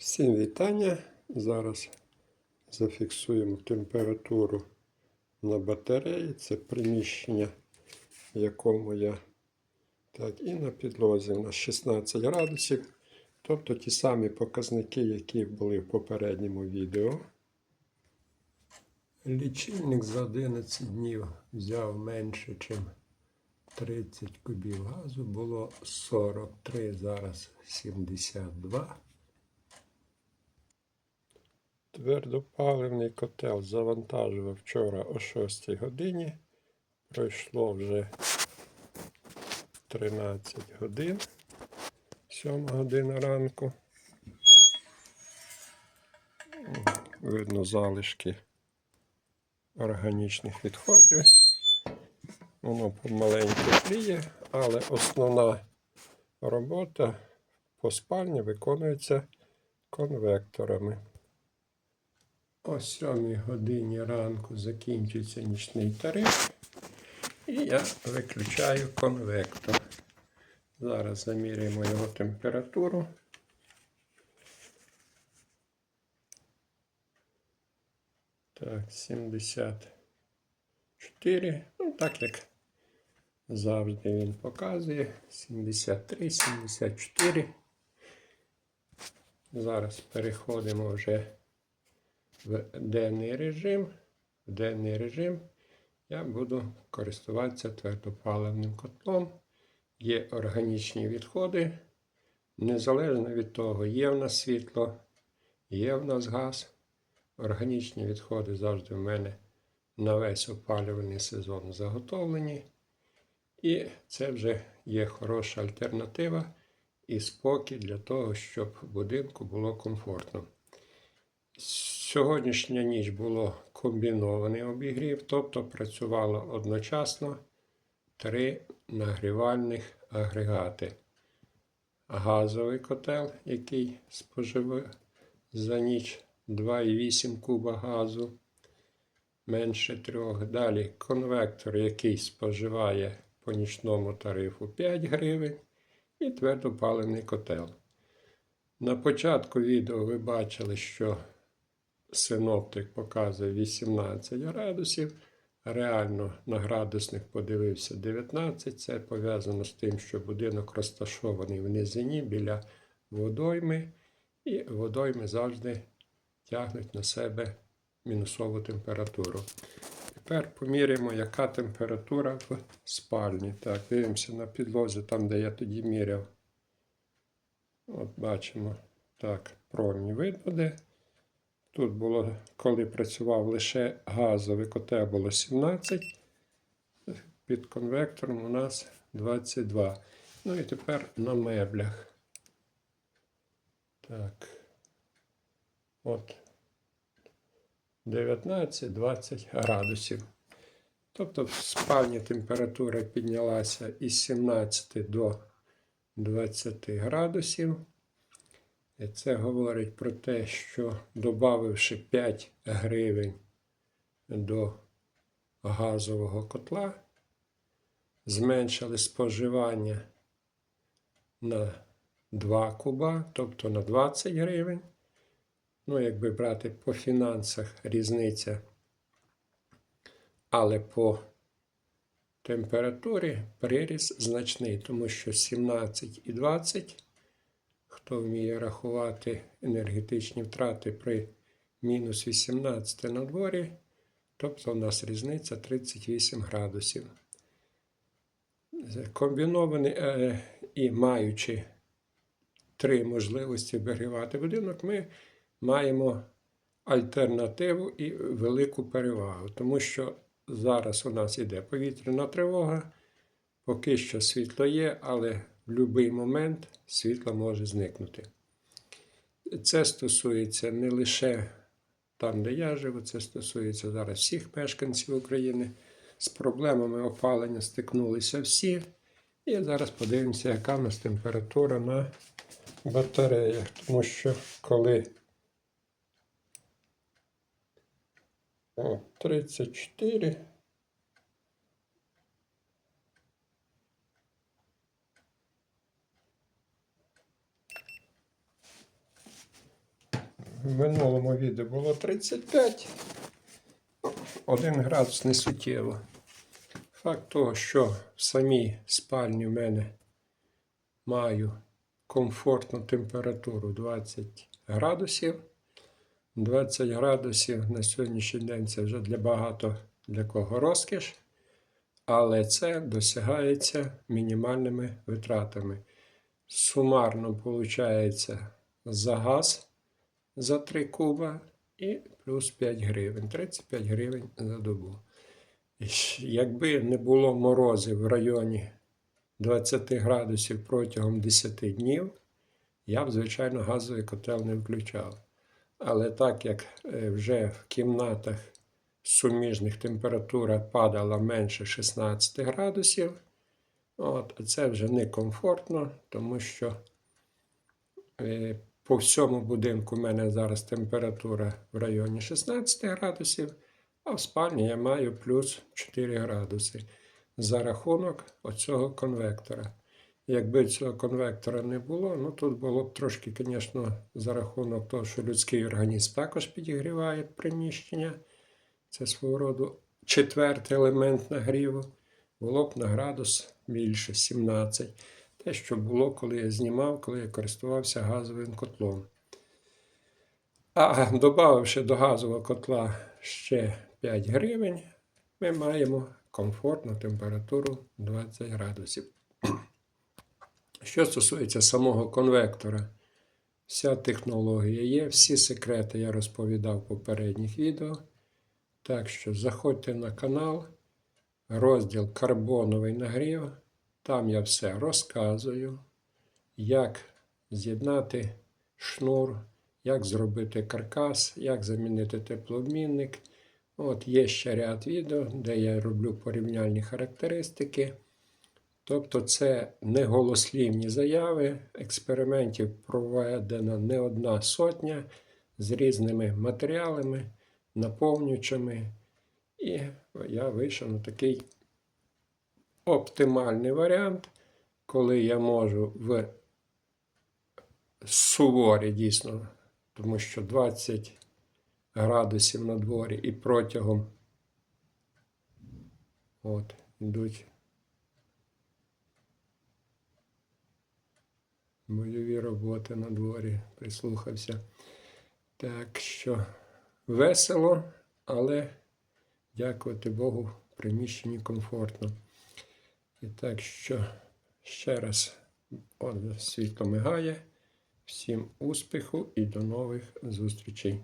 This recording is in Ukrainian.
Всім вітання. Зараз зафіксуємо температуру на батареї. Це приміщення, в якому я так, і на підлозі у нас 16 градусів. Тобто ті самі показники, які були в попередньому відео. Лічильник за 11 днів взяв менше, ніж 30 кубів газу. Було 43, зараз 72. Твердопаливний котел завантажував вчора о 6 годині. Пройшло вже 13 годин, 7 година ранку. Видно залишки органічних відходів. Воно помаленьку тліє, але основна робота по спальні виконується конвекторами. О 7 годині ранку закінчується нічний тариф. І я виключаю конвектор. Зараз заміряємо його температуру. Так, 74. Ну, так як завжди він показує. 73, 74. Зараз переходимо вже в денний режим. В денний режим я буду користуватися твердопаливним котлом. Є органічні відходи. Незалежно від того, є в нас світло, є в нас газ. Органічні відходи завжди в мене на весь опалювальний сезон заготовлені. І це вже є хороша альтернатива і спокій для того, щоб в будинку було комфортно. Сьогоднішня ніч було комбінований обігрів, тобто працювало одночасно три нагрівальних агрегати. Газовий котел, який споживає за ніч 2,8 куба газу, менше трьох. Далі конвектор, який споживає по нічному тарифу 5 гривень, і твердопаливний котел. На початку відео ви бачили, що синоптик показує 18 градусів. Реально на градусник подивився 19. Це пов'язано з тим, що будинок розташований в низині біля водойми, і водойми завжди тягнуть на себе мінусову температуру. Тепер поміряємо, яка температура в спальні. Так, дивимося на підлозі, там, де я тоді міряв. От бачимо, так, промінь видно де. Тут було, коли працював лише газовий котел, було 17. Під конвектором у нас 22. Ну і тепер на меблях. Так. От. 19-20 градусів. Тобто в спальні температура піднялася із 17 до 20 градусів. Це говорить про те, що додавши 5 гривень до газового котла, зменшили споживання на 2 куба, тобто на 20 гривень. Ну, якби брати по фінансах різниця. Але по температурі приріст значний, тому що 17 і 20 хто вміє рахувати енергетичні втрати при мінус 18 на дворі, тобто у нас різниця 38 градусів. Комбінований е, і маючи три можливості обігрівати будинок, ми маємо альтернативу і велику перевагу, тому що зараз у нас іде повітряна тривога, поки що світло є, але будь-який момент світло може зникнути. Це стосується не лише там, де я живу, це стосується зараз всіх мешканців України. З проблемами опалення стикнулися всі. І зараз подивимося, яка в нас температура на батареях. Тому що коли О, 34. В минулому відео було 35. 1 градус не суттєво. Факт того, що в самій спальні в мене маю комфортну температуру 20 градусів. 20 градусів на сьогоднішній день це вже для багато для кого розкіш, але це досягається мінімальними витратами. Сумарно виходить за газ за 3 куба і плюс 5 гривень, 35 гривень за добу. Якби не було морозів в районі 20 градусів протягом 10 днів, я б, звичайно, газовий котел не включав. Але так як е, вже в кімнатах суміжних температура падала менше 16 градусів, от, це вже некомфортно, тому що е, по всьому будинку в мене зараз температура в районі 16 градусів, а в спальні я маю плюс 4 градуси за рахунок оцього конвектора. Якби цього конвектора не було, ну тут було б трошки, звісно, за рахунок того, що людський організм також підігріває приміщення. Це свого роду четвертий елемент нагріву. Було б на градус більше 17. Те, що було, коли я знімав, коли я користувався газовим котлом. А додавши до газового котла ще 5 гривень, ми маємо комфортну температуру 20 градусів. Що стосується самого конвектора, вся технологія є, всі секрети я розповідав в попередніх відео. Так що заходьте на канал, розділ Карбоновий нагрів. Там я все розказую, як з'єднати шнур, як зробити каркас, як замінити теплообмінник. От є ще ряд відео, де я роблю порівняльні характеристики. Тобто це не голослівні заяви. Експериментів проведено не одна сотня з різними матеріалами, наповнюючими. І я вийшов на такий оптимальний варіант, коли я можу в суворі дійсно, тому що 20 градусів на дворі і протягом от, йдуть бойові роботи на дворі, прислухався. Так що весело, але дякувати Богу, в приміщенні комфортно. І так що ще раз от, світло мигає. Всім успіху і до нових зустрічей.